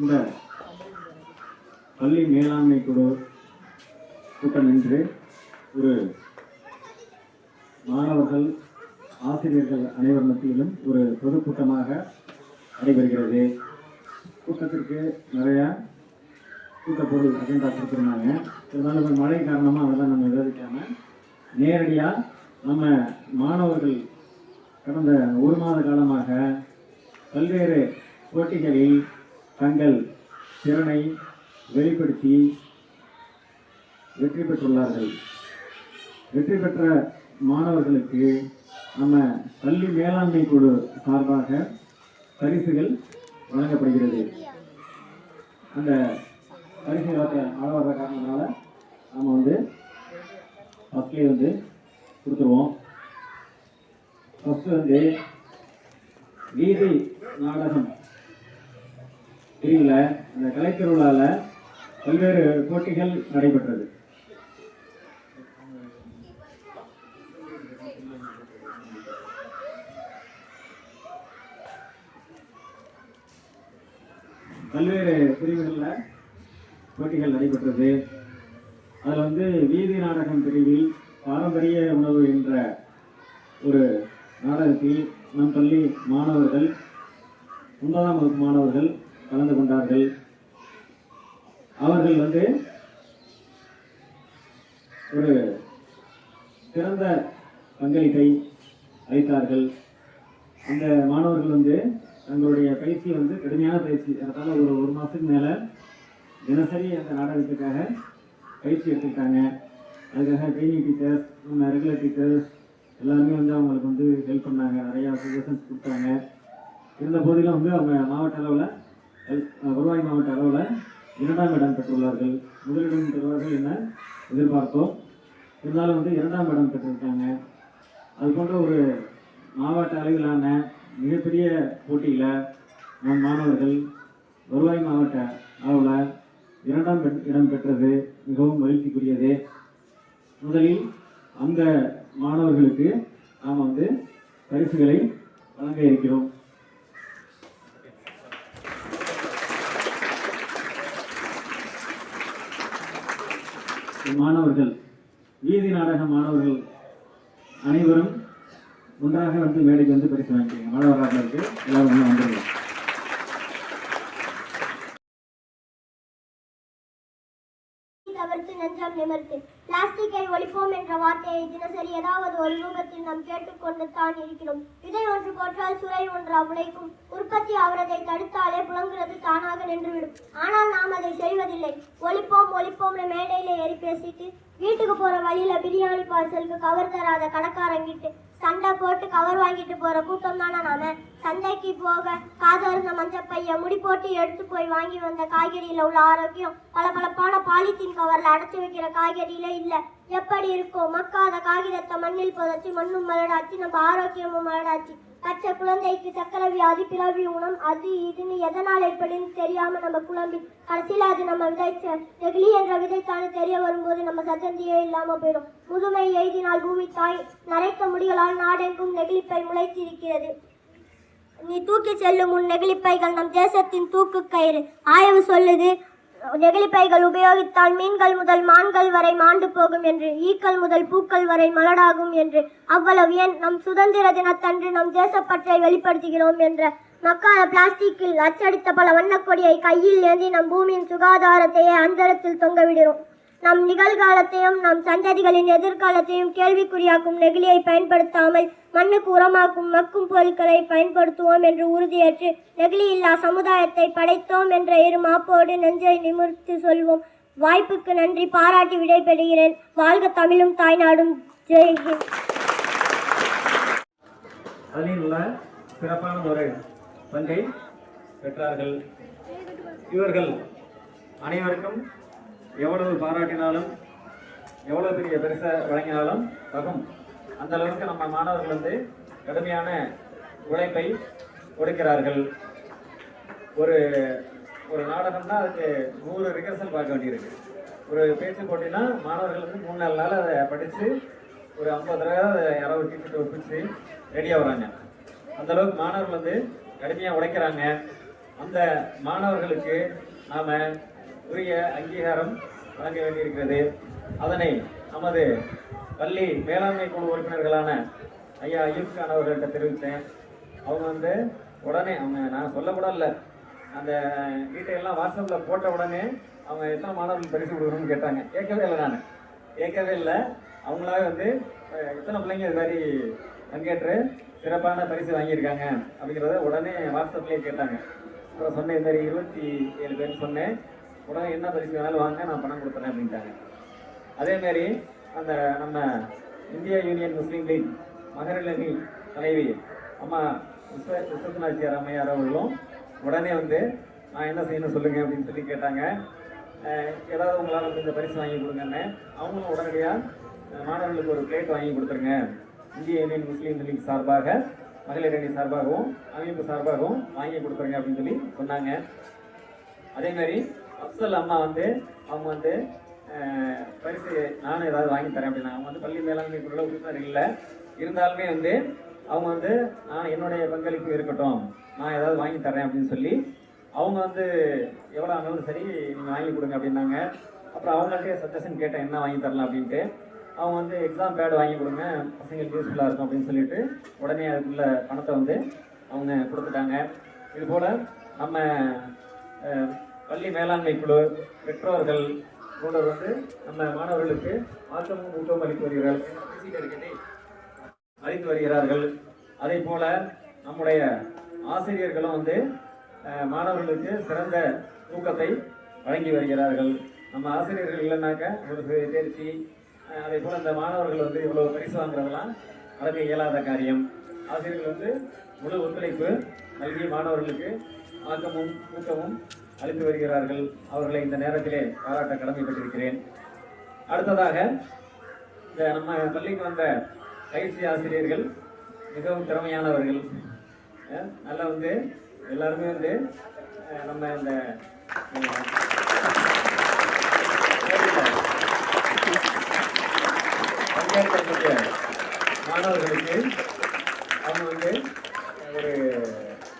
இந்த பள்ளி மேலாண்மை குழு கூட்டம் என்று ஒரு மாணவர்கள் ஆசிரியர்கள் அனைவர் மத்தியிலும் ஒரு பொதுக்கூட்டமாக நடைபெறுகிறது. கூட்டத்திற்கு நிறையா கூட்டப்பொருள் அஜெண்டா கொடுத்துருந்தாங்க. இருந்தாலும் ஒரு மழை காரணமாக அதெல்லாம் நம்ம விவாதிக்காம நேரடியாக நம்ம மாணவர்கள் கடந்த ஒரு மாத காலமாக பல்வேறு போட்டிகளில் தங்கள் திறனை வெளிப்படுத்தி வெற்றி பெற்றுள்ளார்கள். வெற்றி பெற்ற மாணவர்களுக்கு நம்ம பள்ளி மேலாண்மை குழு சார்பாக பரிசுகள் வழங்கப்படுகிறது. அந்த பரிசு அளவர காரணத்தினால நம்ம வந்து ஃபஸ்ட்லேயே வந்து கொடுத்துருவோம். ஃபஸ்ட்டு வந்து வீதி நாடகம் கலைத்திருவிழாவில் பல்வேறு போட்டிகள் நடைபெற்றது. பல்வேறு பிரிவுகளில் போட்டிகள் நடைபெற்றது. அதில் வந்து வீதி நாடகம் பிரிவில் பாரம்பரிய உணவு என்ற ஒரு நாடகத்தில் நம் பள்ளி மாணவர்கள் ஒன்பதாம் வகுப்பு மாணவர்கள் கலந்து கொண்டார்கள். அவர்கள் வந்து ஒரு சிறந்த பங்களிப்பை அளித்தார்கள். அந்த மாணவர்கள் வந்து தங்களுடைய பயிற்சி வந்து கடுமையான பயிற்சி. அதனால் ஒரு ஒரு மாதத்துக்கு மேலே தினசரி அந்த நாடகத்துக்காக பயிற்சி எடுத்துக்கிட்டாங்க. அதுக்காக ட்ரைனிங் டீச்சர்ஸ் ரெகுலர் டீச்சர்ஸ் எல்லாருமே வந்து அவங்களுக்கு வந்து ஹெல்ப் பண்ணாங்க. நிறையா சஜஷன்ஸ் கொடுத்தாங்க. இருந்த போதிலும் வந்து அவங்க மாவட்ட அளவில் வருவாய் மாவட்ட அளவில் இரண்டாம் இடம் பெற்றுள்ளார்கள். முதலிடம் பெறுவார்கள் என எதிர்பார்த்தோம். இருந்தாலும் வந்து இரண்டாம் இடம் பெற்றிருக்காங்க. அது போன்ற ஒரு மாவட்ட அளவிலான மிகப்பெரிய போட்டியில் நம் மாணவர்கள் வருவாய் மாவட்ட அளவில் இரண்டாம் இடம் பெற்றது மிகவும் மகிழ்ச்சிக்குரியது. முதலில் அந்த மாணவர்களுக்கு நாம் வந்து பரிசுகளை வழங்க இருக்கிறோம். மாணவர்கள் வீதி நாடக மாணவர்கள் அனைவரும் ஒன்றாக வந்து மேடைக்கு வந்து பரிசு வாங்கிக்கிறீங்க மழை வராமல் இருக்கு எல்லாரும் வந்துருங்க தவிர்த்து நெஞ்சம் நிமிர்த்து. பிளாஸ்டிக்கை ஒழிப்போம் என்ற வார்த்தையை தினசரி ஏதாவது ஒரு ரூபத்தில் நாம் கேட்டுக்கொண்டு தான் இருக்கிறோம். இதை ஒன்று போற்றால் சுரை ஒன்று முளைக்கும் உற்பத்தி அவரதை தடுத்தாலே புலங்குறது தானாக நின்றுவிடும். ஆனால் நாம் அதை செய்வதில்லை. ஒளி ஒழிப்போம்னு மேடையில ஏறி பேசிட்டு வீட்டுக்கு போற வழியில பிரியாணி பார்சலுக்கு கவர் தராத கடைக்காரங்கிட்டு சண்டை போட்டு கவர் வாங்கிட்டு போற கூட்டம் தானே நாம? சந்தைக்கு போக காதருந்த மஞ்சப்பைய முடி போட்டு எடுத்து போய் வாங்கி வந்த காய்கறியில உள்ள ஆரோக்கியம் பளபளப்பான பாலித்தீன் கவர்ல அடைச்சு வைக்கிற காய்கறியில இல்ல. எப்படி இருக்கும் மக்காத காகிதத்தை மண்ணில் புதைச்சி மண்ணும் மலடாச்சு நம்ம ஆரோக்கியமும் மலடாச்சு. பச்சை குழந்தைக்கு சக்கரை வியாதி பிறவி உணம் அது இதுன்னு எதனால் எப்படின்னு தெரியாம நம்ம குழம்பி கடைசியில் அது நம்ம விதைச்ச நெகிழி என்ற விதைத்தானு தெரிய வரும்போது நம்ம சத்தந்தியே இல்லாம போயிடும். முதுமை எய்தினால் பூமி தாய் நரைக்க முடிகளால் நாடெங்கும் நெகிழிப்பை முளைத்திருக்கிறது. நீ தூக்கி செல்லும் உன் நெகிழிப்பைகள் நம் தேசத்தின் தூக்கு கயிறு. ஆய்வு சொல்லுது நெகிழிப்பைகள் உபயோகித்தால் மீன்கள் முதல் மான்கள் வரை மாண்டு போகும் என்று ஈக்கள் முதல் பூக்கள் வரை மலடாகும் என்று அவ்வளவு ஏன் நம் சுதந்திர தினத்தன்று நம் தேசப்பற்றை வெளிப்படுத்துகிறோம் என்ற மக்காத பிளாஸ்டிக்கில் அச்சடித்த பல வண்ணக்கொடியை கையில் ஏந்தி நம் பூமியின் சுகாதாரத்தையே அந்தரத்தில் தொங்கவிடுகிறோம் நம் நிகழ்காலத்தையும் நம் சந்ததிகளின் எதிர்காலத்தையும் கேள்விக்குறியாக்கும் நெகிழியை பயன்படுத்தாமல் மண்ணுக்கு உரமாக்கும் மக்கும் பொருட்களை பயன்படுத்துவோம் என்று உறுதியேற்று நெகிழி இல்லா சமுதாயத்தை படைத்தோம் என்ற இரு மாப்போடு நெஞ்சை நிமிர்த்து சொல்வோம். வாய்ப்புக்கு நன்றி. பாராட்டி விடைபெறுகிறேன். வாழ்க தமிழும் தாய்நாடும். ஜெய்ஹிந்த் அதில் சிறப்பான முறை பங்கை பெற்றார்கள். இவர்கள் அனைவருக்கும் எவ்வளவு பாராட்டினாலும் எவ்வளவு பெரிய பெருசை வழங்கினாலும் தகும். அந்த அளவுக்கு நம்ம மாணவர்கள் வந்து கடுமையான உழைப்பை கொடுக்கிறார்கள். ஒரு ஒரு நாடகம்னா அதுக்கு நூறு ரிகர்சல் பார்க்க வேண்டியிருக்கு. ஒரு பேச்சு போட்டினா மாணவர்கள் வந்து மூணு நாலு நாள் அதை படித்து ஒரு ஐம்பது தடவை அதை யாராவது டீச்சர்கிட்ட ஒப்பிச்சு ரெடியாக வராங்க. அந்தளவுக்கு மாணவர்கள் வந்து கடுமையாக உழைக்கிறாங்க. அந்த மாணவர்களுக்கு நாம் உரிய அங்கீகாரம் வழங்க வேண்டியிருக்கிறது. அதனை நமது பள்ளி மேலாண்மை குழு உறுப்பினர்களான ஐயா அய்யூப் கான் அவர்கள்ட்ட தெரிவித்தேன். அவங்க வந்து உடனே அவங்க நான் சொல்ல கூட இல்லை. அந்த டீட்டெயிலாம் வாட்ஸ்அப்பில் போட்ட உடனே அவங்க எத்தனை மாணவர்கள் பரிசு கொடுக்கணும்னு கேட்டாங்க. கேட்கவே இல்லை நான். கேட்கவே இல்லை. அவங்களாவே வந்து எத்தனை பிள்ளைங்க இது மாதிரி பங்கேற்று சிறப்பான பரிசு வாங்கியிருக்காங்க அப்படிங்கிறத உடனே வாட்ஸ்அப்லேயே கேட்டாங்க. அப்புறம் சொன்னேன் இந்த மாதிரி இருபத்தி ஏழு பேர் சொன்னேன். உடனே என்ன பரிசு வேணாலும் வாங்க நான் பணம் கொடுத்துறேன் அப்படின்ட்டாங்க. அதே மாதிரி அந்த நம்ம இந்திய யூனியன் முஸ்லீம் லீக் மகரலணி தலைவி அம்மா விஸ்வ விஸ்வநாச்சியார் அம்மையார் அவர்களும் உடனே வந்து நான் என்ன செய்யணும் சொல்லுங்க அப்படின்னு சொல்லி கேட்டாங்க. ஏதாவது உங்களால் வந்து இந்த பரிசு வாங்கி கொடுங்கன்னு. அவங்களும் உடனடியாக மாணவர்களுக்கு ஒரு பிளேட் வாங்கி கொடுத்துருங்க. இந்திய யூனியன் முஸ்லீம் லீக் சார்பாக மகளிர் அணி சார்பாகவும் அமைப்பு சார்பாகவும் வாங்கி கொடுத்துருங்க அப்படின்னு சொல்லி சொன்னாங்க. அதே மாதிரி அப்சல் அம்மா வந்து அவங்க வந்து பரிசு நானும் ஏதாவது வாங்கி தரேன் அப்படின்னா அவங்க வந்து பள்ளி மேலாண்மை குழுல உறுப்பினர் இல்லை. இருந்தாலுமே வந்து அவங்க வந்து நான் என்னுடைய பங்களிப்பு இருக்கட்டும் நான் ஏதாவது வாங்கி தரேன் அப்படின்னு சொல்லி அவங்க வந்து எவ்வளோ ஆனாலும் சரி நீங்கள் வாங்கி கொடுங்க அப்படின்னாங்க. அப்புறம் அவங்கள்ட்டே சஜஷன் கேட்டேன் என்ன வாங்கி தரலாம் அப்படின்ட்டு. அவங்க வந்து எக்ஸாம் பேட் வாங்கி கொடுங்க பசங்களுக்கு யூஸ்ஃபுல்லாக இருக்கும் அப்படின்னு சொல்லிட்டு உடனே அதுக்குள்ள பணத்தை வந்து அவங்க கொடுத்துட்டாங்க. இது போல் நம்ம பள்ளி மேலாண்மை குழு பெற்றோர்கள் போன்றவர் வந்து நம்ம மாணவர்களுக்கு ஆக்கமும் ஊக்கமும் அளித்து வருகிறார்கள் பேசிட்டு அளித்து வருகிறார்கள். அதே போல நம்முடைய ஆசிரியர்களும் வந்து மாணவர்களுக்கு சிறந்த ஊக்கத்தை வழங்கி வருகிறார்கள். நம்ம ஆசிரியர்கள் இல்லைனாக்க ஒரு தேர்ச்சி அதே போல இந்த மாணவர்கள் வந்து இவ்வளவு பரிசு வாங்குறதெல்லாம் நடக்க இயலாத காரியம். ஆசிரியர்கள் வந்து முழு ஒத்துழைப்பு கல்வி மாணவர்களுக்கு ஆக்கமும் ஊக்கமும் அளித்து வருகிறார்கள். அவர்களை இந்த நேரத்திலே பாராட்ட கடமைப்பட்டிருக்கிறேன். அடுத்ததாக இந்த நம்ம பள்ளிக்கு வந்த பயிற்சி ஆசிரியர்கள் மிகவும் திறமையானவர்கள். நல்லா வந்து எல்லாருமே வந்து நம்ம இந்த பங்கேற்கக்கூடிய மாணவர்களுக்கு அவங்க வந்து ஒரு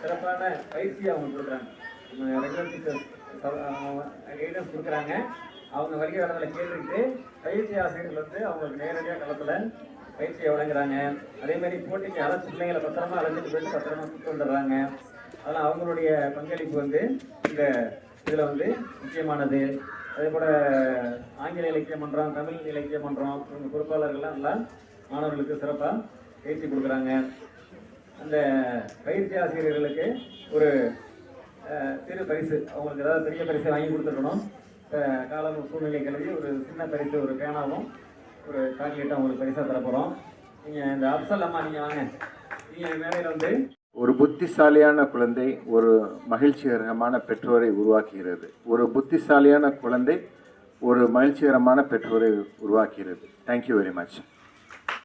சிறப்பான பயிற்சியை அவங்க கொடுக்குறாங்க. ரெகுலர் கைடன்ஸ் கொடுக்குறாங்க. அவங்க வருகை இடத்துல கேட்டுக்கிட்டு பயிற்சி ஆசிரியர்கள் வந்து அவங்களுக்கு நேரடியாக களத்தில் பயிற்சியை வழங்குறாங்க. அதேமாதிரி போட்டிக்கு அழைச்சி பிள்ளைங்களை பத்திரமா அழைஞ்சிட்டு போயிட்டு பத்திரமா கூப்பிட்டு வந்துடுறாங்க. அதனால் அவங்களுடைய பங்களிப்பு வந்து இந்த இதில் வந்து முக்கியமானது. அதே போல் ஆங்கில இலக்கிய மன்றம் தமிழ் இலக்கிய மன்றம் இவங்க பொறுப்பாளர்கள்லாம் நல்லா மாணவர்களுக்கு சிறப்பாக பயிற்சி கொடுக்குறாங்க. அந்த பயிற்சி ஆசிரியர்களுக்கு ஒரு சிறு பரிசு அவங்களுக்கு ஏதாவது பெரிய பரிசு வாங்கி கொடுத்துருக்கணும். காலம் சூழ்நிலை கல்வி ஒரு சின்ன பரிசு ஒரு பேனாவும் ஒரு சாக்லேட்டும் அவங்களுக்கு பரிசாக தரப்போகிறோம் நீங்கள் இந்த அப்சல் அம்மா நீங்கள் வாங்க. நீங்கள் மேடையில் வந்து ஒரு புத்திசாலியான குழந்தை ஒரு மகிழ்ச்சிகரமான பெற்றோரை உருவாக்குகிறது. ஒரு புத்திசாலியான குழந்தை ஒரு மகிழ்ச்சிகரமான பெற்றோரை உருவாக்குகிறது. Thank you very much